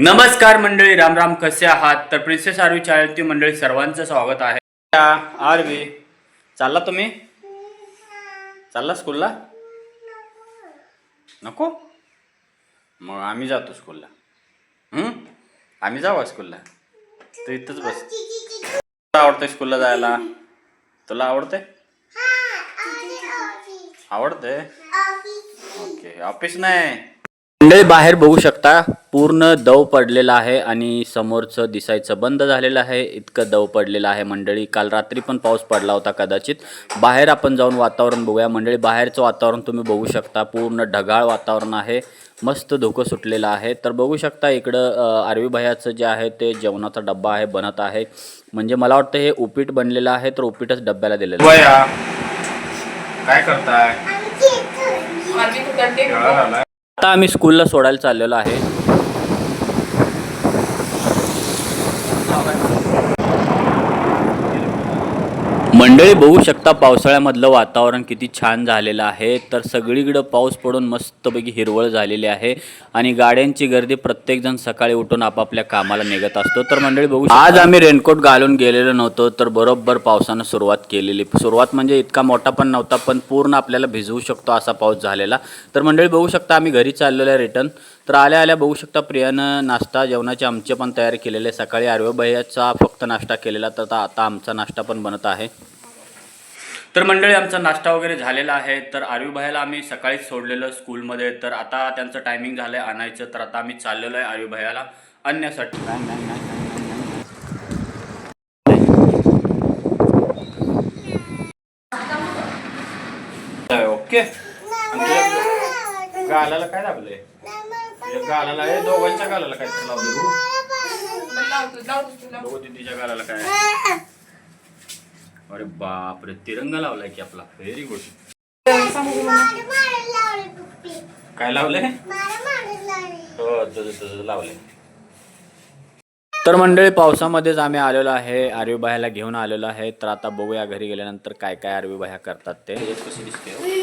नमस्कार मंडळी राम राम कसे आहात? तर प्रिन्सेस आरवी चॅनलची मंडळी सर्वांचं स्वागत आहे. आरवी चालला तुम्ही? चालला स्कूलला? नको? मग आम्ही जातो स्कूलला? आम्ही जाऊ स्कूलला. तू इथंच बस. तुला आवडतंय स्कूलला जायला? तुला आवडतंय? आवडतंय. ओके ऑफिस नाही. मंडळी बाहेर बघू शकता पूर्ण दव पडलेला आहे आणि समोरचं दिसायचं बंद झालेलं आहे. इतकं दव पडलेलं आहे मंडळी. काल रात्री पण पाऊस पडला होता कदाचित. बाहेर आपण जाऊन वातावरण बघूया. मंडळी बाहेरचं वातावरण तुम्ही बघू शकता. पूर्ण ढगाळ वातावरण आहे. मस्त धुकं सुटलेलं आहे. तर बघू शकता इकडं आरवी भयाचं जे आहे ते जेवणाचा डब्बा आहे बनत आहे. म्हणजे मला वाटतं हे उपीट बनलेलं आहे तर उपीटच डब्याला दिलेलं आहे. काय करताय? आता आम्ही स्कूलला सोडायला चाललेलो आहे. मंडळी बघू शकता पावसाळ्यामधलं वातावरण किती छान झालेलं आहे. तर सगळीकडं पाऊस पडून मस्तपैकी हिरवळ झालेली आहे आणि गाड्यांची गर्दी प्रत्येकजण सकाळी उठून आपापल्या कामाला निघत असतो. तर मंडळी बघू आज आम्ही रेनकोट घालून गेलेलो नव्हतो तर बरोबर पावसानं सुरुवात केलेली. सुरुवात म्हणजे इतका मोठा पण नव्हता पण पूर्ण आपल्याला भिजवू शकतो असा पाऊस झालेला. तर मंडळी बघू शकता आम्ही घरी चाललेलं आहे रिटर्न. तर आल्या आल्या बघू शकता प्रियानं नाश्ता जेवणाचे आमचे पण तयार केलेले सकाळी आर्यभयाचा फक्त नाश्ता केलेला तर आता आता आमचा नाश्ता पण बनत आहे. तर मंडळी आमचा नाश्ता वगैरे झालेला आहे. तर आर्यूभाईला आम्ही सकाळीच सोडलेलं स्कूलमध्ये. तर आता त्यांचं टायमिंग झालं आहे आणायचं. तर आता आम्ही चाललेलो आहे आर्यूभाईला आणण्यासाठी. ओके. काय लागलंय गालाला हे दोघांच्या गालाला लावलं बघू लावतो लावतो दीदीच्या गालाला काय? अरे बापरे तिरंगा लावलाय की आपला. व्हेरी गुड काय लावलंय? हो तुझं तुझं लावलंय. तर मंडळी पावसामध्येच आम्ही आलेलो आहे. आर्वीबाह्याला घेऊन आलेलो आहे. तर आता बघूया घरी गेल्यानंतर काय काय आर्वीबाह्या करतात ते. कशी दिसते हो?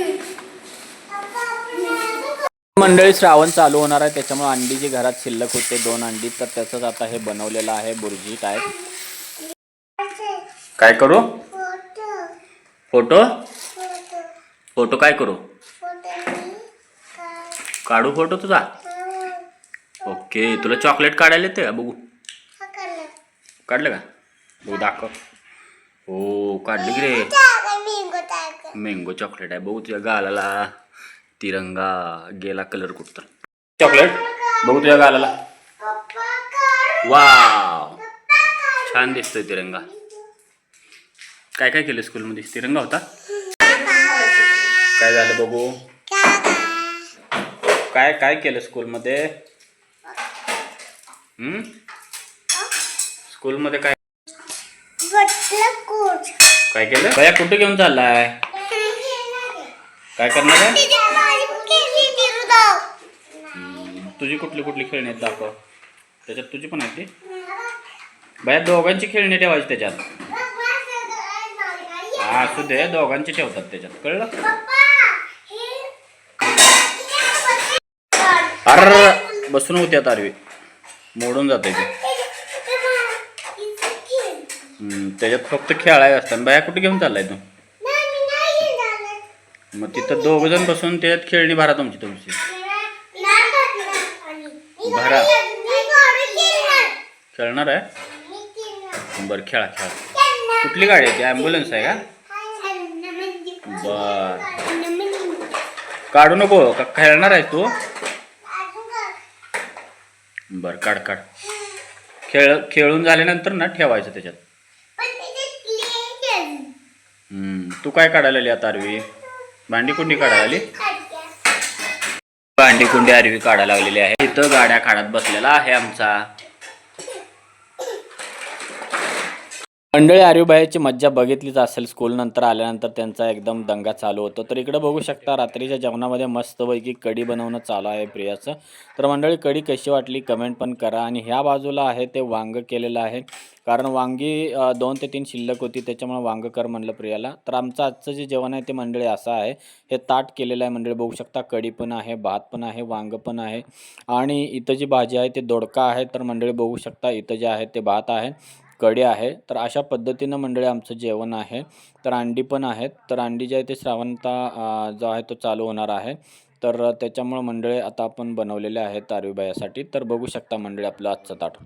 मंडळी श्रावण चालू होणार आहे. त्याच्यामुळे अंडी जी घरात शिल्लक होते दोन अंडी तर त्याचंच आता हे बनवलेलं आहे. बुर्जी टाईप काय करू? फोटो? फोटो काय करू? काढू फोटो तुझा? ओके तुला चॉकलेट काढायला येते का? बघू. काढलं का? बघू दाखव. हो काढली की रे. मँगो चॉकलेट आहे. बघू तुझ्या गालाला. तिरंगा गेला कलर कुठतर चॉकलेट बघू तुझ्या गालाला. वाव छान दिसतोय तिरंगा. काय काय केलं स्कूलमध्ये तिरंगा होता? काय झालं बघू? काय काय केलं स्कूलमध्ये हम्म? स्कूलमध्ये काय? काय केलं? बया कुठे घेऊन चाललाय? काय करणार आहे? तुझी कुठली कुठली खेळणी आहेत दाखव. त्याच्यात तुझी पण आहे ती. बाया दोघांची खेळणी ठेवायची त्याच्यात. हा असू दे दोघांची ठेवतात त्याच्यात. कळलं? अर बसून होत्या तारवी मोडून जाते ते. त्याच्यात फक्त खेळायला असतात. बाया कुठे घेऊन चाललाय तू? मग तिथं दोघ जण बसून त्याच्यात खेळणी भरा तुमची तुमची. भरा. खेळणार आहे? बरं खेळा खेळा. कुठली गाडी आहे ती? ॲम्ब्युलन्स आहे का? बर. काढू नको का खेळणार आहे तू? बर काढ काढ. खेळ खेळून झाल्यानंतर ना ठेवायचं त्याच्यात. तू काय काढायला आली आता अरवी भांडी कुंडी काढायला आली? भांडी कुंडी आरवी काढायला लागलेली आहे. इथं गाड्या काढत बसलेला आहे आमचा. मंडळी आर्यूबाईची मज्जा बघितलीच असेल. स्कूल नंतर आल्यानंतर त्यांचा एकदम दंगा चालू होतो. तर इकडे बघू शकता रात्रीच्या जेवणामध्ये मस्तपैकी कढी बनवणं चालू आहे प्रियाचं. तर मंडळी कढी कशी वाटली? कमेंट पण करा. आणि ह्या बाजूला आहे ते वांग केलेलं आहे. कारण वांगी दोन ते तीन शिल्लक होती त्याच्यामुळे वांगकर म्हणलं प्रियाला. तर आमचं आजचं जे जेवण आहे ते मंडळी असं आहे. हे ताट केलेलं आहे मंडळी. बघू शकता कढी पण आहे भात पण आहे वांगं पण आहे. आणि इथं जी भाजी आहे ते दोडका आहे. तर मंडळी बघू शकता इथं जे आहे ते भात आहे कढी आहे. तर अशा पद्धतीनं मंडळी आमचं जेवण आहे. तर अंडी पण आहेत. तर अंडी जे आहे ते श्रावणता जो आहे तो चालू होणार आहे. तर त्याच्यामुळं मंडळी आता आपण बनवलेले आहेत तारीबायासाठी. तर बघू शकता मंडळी आपलं आजचं ताट.